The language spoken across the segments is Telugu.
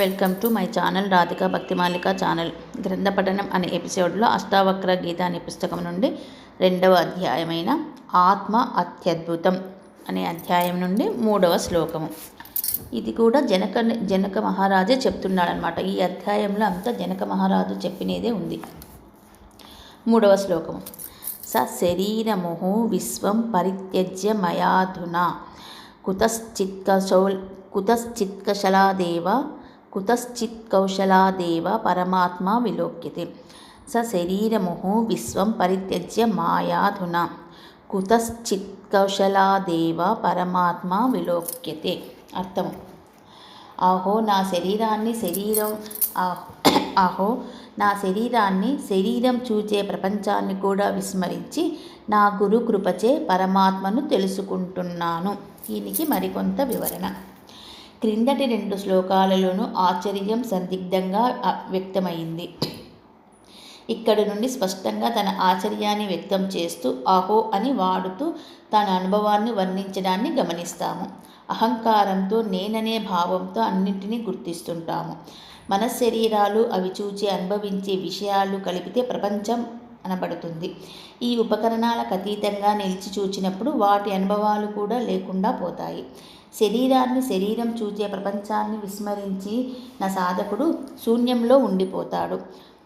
Welcome to my channel Radhika Bhaktimalika channel. గ్రంథపఠనం అనే ఎపిసోడ్లో అష్టావక్ర గీత అనే పుస్తకం నుండి రెండవ అధ్యాయమైన ఆత్మ అత్యద్భుతం అనే అధ్యాయం నుండి మూడవ శ్లోకము. ఇది కూడా జనక జనక మహారాజే చెప్తున్నాడనమాట ఈ అధ్యాయంలో అంతా జనక మహారాజు చెప్పినదే ఉంది. మూడవ శ్లోకము. స శరీరముహు విశ్వం పరిత్యజ్య మయాధునా కుతశ్చిత్కశౌల్ కుతశ్చిత్కశలాదేవ కుతశ్చిత్ కౌశలాదేవ పరమాత్మ విలోక్యతే. స శరీరముహు విశ్వం పరిత్యజ్య మాయాధునా కుతశ్చిత్కౌశలాదేవ పరమాత్మ విలోక్యతే. అర్థం. ఆహో నా శరీరాన్ని శరీరం ఆహో నా శరీరాన్ని శరీరం చూచే ప్రపంచాన్ని కూడా విస్మరించి నా గురు కృపచే పరమాత్మను తెలుసుకుంటున్నాను. దీనికి మరికొంత వివరణ. క్రిందటి రెండు శ్లోకాలలోనూ ఆశ్చర్యం సందిగ్ధంగా వ్యక్తమైంది. ఇక్కడి నుండి స్పష్టంగా తన ఆశ్చర్యాన్ని వ్యక్తం చేస్తూ ఆహో అని వాడుతూ తన అనుభవాన్ని వర్ణించడాన్ని గమనిస్తాము. అహంకారంతో నేననే భావంతో అన్నింటినీ గుర్తిస్తుంటాము. మన శరీరాలు అవి చూచి అనుభవించే విషయాలు కలిపితే ప్రపంచం అనబడుతుంది. ఈ ఉపకరణాలకు అతీతంగా నిలిచి చూచినప్పుడు వాటి అనుభవాలు కూడా లేకుండా పోతాయి. శరీరాన్ని శరీరం చూచే ప్రపంచాన్ని విస్మరించి నా సాధకుడు శూన్యంలో ఉండిపోతాడు.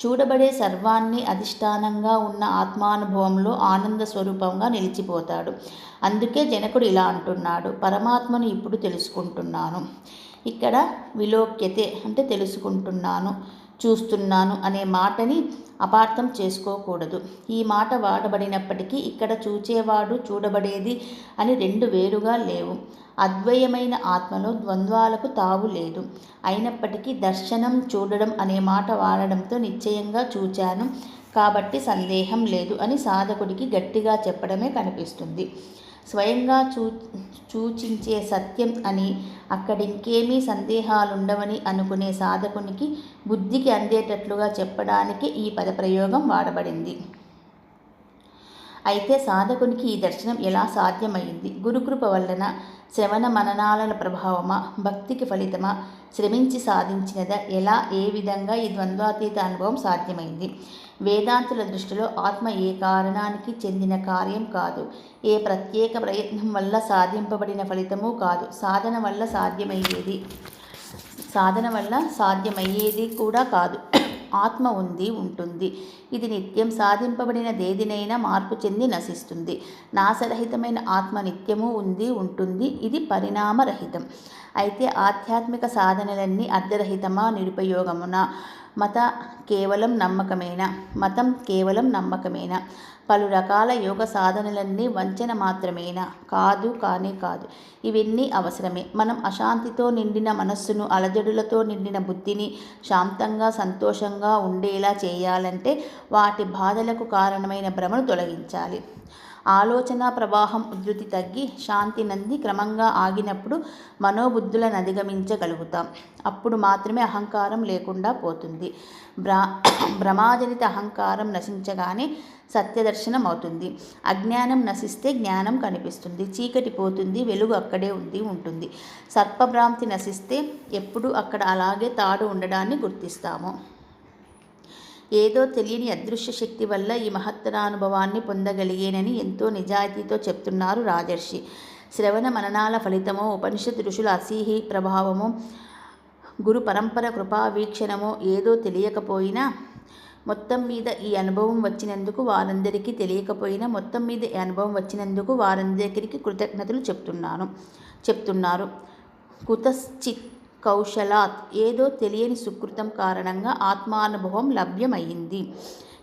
చూడబడే సర్వాన్ని అధిష్టానంగా ఉన్న ఆత్మానుభవంలో ఆనంద స్వరూపంగా నిలిచిపోతాడు. అందుకే జనకుడు ఇలా అంటున్నాడు. పరమాత్మను ఇప్పుడు తెలుసుకుంటున్నాను. ఇక్కడ విలోక్యతే అంటే తెలుసుకుంటున్నాను. చూస్తున్నాను అనే మాటని అపార్థం చేసుకోకూడదు. ఈ మాట వాడబడినప్పటికీ ఇక్కడ చూచేవాడు చూడబడేది అని రెండు వేరుగా లేవు. అద్వయమైన ఆత్మలో ద్వంద్వాలకు తావు లేదు. అయినప్పటికీ దర్శనం చూడడం అనే మాట వాడడంతో నిశ్చయంగా చూచాను. కాబట్టి సందేహం లేదు అని సాధకుడికి గట్టిగా చెప్పడమే కనిపిస్తుంది. స్వయంగా చూ సూచించే సత్యం అని అక్కడింకేమీ సందేహాలుండవని అనుకునే సాధకునికి బుద్ధికి అందేటట్లుగా చెప్పడానికి ఈ పదప్రయోగం వాడబడింది. అయితే సాధకునికి ఈ దర్శనం ఎలా సాధ్యమైంది? గురుకృప వలన శ్రవణ మననాల ప్రభావమా? భక్తికి ఫలితమా? శ్రమించి సాధించినదా? ఎలా? ఏ విధంగా ఈ ద్వంద్వాతీత అనుభవం సాధ్యమైంది? వేదాంతుల దృష్టిలో ఆత్మ ఏ కారణానికి చెందిన కార్యం కాదు. ఏ ప్రత్యేక ప్రయత్నం వల్ల సాధింపబడిన ఫలితము కాదు. సాధన వల్ల సాధ్యమయ్యేది సాధన వల్ల సాధ్యమయ్యేది కూడా కాదు. ఆత్మ ఉంది ఉంటుంది. ఇది నిత్యం సాధింపబడిన దేదినైనా మార్పు చెంది నశిస్తుంది. నాశరహితమైన ఆత్మ నిత్యము ఉంది ఉంటుంది. ఇది పరిణామరహితం. అయితే ఆధ్యాత్మిక సాధనలన్నీ అర్ధరహితమా నిరుపయోగమునా? మత కేవలం నమ్మకమేనా? మతం కేవలం నమ్మకమేనా? పలు రకాల యోగ సాధనలన్నీ వంచన మాత్రమేనా? కాదు కానే కాదు. ఇవన్నీ అవసరమే. మనం అశాంతితో నిండిన మనస్సును అలజడులతో నిండిన బుద్ధిని శాంతంగా సంతోషంగా ఉండేలా చేయాలంటే వాటి బాధలకు కారణమైన భ్రమను తొలగించాలి. ఆలోచన ప్రవాహం ఉధృతి తగ్గి శాంతి నంది క్రమంగా ఆగినప్పుడు మనోబుద్ధులను అధిగమించగలుగుతాం అప్పుడు మాత్రమే అహంకారం లేకుండా పోతుంది. భ్రా భ్రమాజనిత అహంకారం నశించగానే సత్యదర్శనం అవుతుంది. అజ్ఞానం నశిస్తే జ్ఞానం కనిపిస్తుంది. చీకటి పోతుంది వెలుగు అక్కడే ఉంది ఉంటుంది. సర్పభ్రాంతి నశిస్తే ఎప్పుడు అక్కడ అలాగే తాడు ఉండడాన్ని గుర్తిస్తాము. ఏదో తెలియని అదృశ్య శక్తి వల్ల ఈ మహత్తరానుభవాన్ని పొందగలిగేనని ఎంతో నిజాయితీతో చెప్తున్నారు రాజర్షి. శ్రవణ మననాల ఫలితమో ఉపనిషత్ ఋషుల అసీహి ప్రభావము గురు పరంపర కృపా వీక్షణము ఏదో తెలియకపోయినా మొత్తం మీద ఈ అనుభవం వచ్చినందుకు వారందరికీ తెలియకపోయినా మొత్తం మీద ఈ అనుభవం వచ్చినందుకు వారందరికీ కృతజ్ఞతలు చెప్తున్నాను చెప్తున్నారు. కుతశ్చిత్ కౌశలాత్. ఏదో తెలియని సుకృతం కారణంగా ఆత్మానుభవం లభ్యమైంది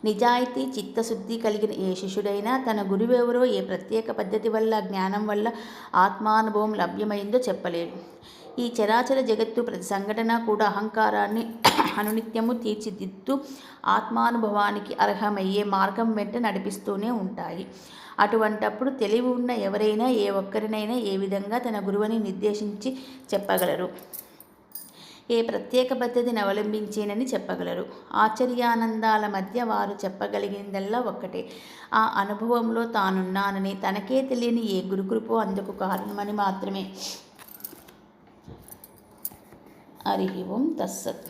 నిజాయితీ చిత్తశుద్ధి కలిగిన ఏ శిష్యుడైనా తన గురువెవరో ఏ ప్రత్యేక పద్ధతి వల్ల జ్ఞానం వల్ల ఆత్మానుభవం లభ్యమైందో చెప్పలేడు. ఈ చరాచర జగత్తు ప్రతి సంఘటన కూడా అహంకారాన్ని అనునిత్యము తీర్చిదిద్దుతూ ఆత్మానుభవానికి అర్హమయ్యే మార్గం వెంట నడిపిస్తూనే ఉంటాయి. అటువంటప్పుడు తెలివి ఉన్న ఎవరైనా ఏ ఒక్కరినైనా ఏ విధంగా తన గురువుని నిర్దేశించి చెప్పగలరు. ఏ ప్రత్యేక పద్ధతిని అవలంబించేనని చెప్పగలరు. ఆశ్చర్యానందాల మధ్య వారు చెప్పగలిగిందల్లా ఒక్కటే. ఆ అనుభవంలో తానున్నానని తనకే తెలియని ఏ గురుకృపో అందుకు కారణమని మాత్రమే. హరి ఓం తస్సత్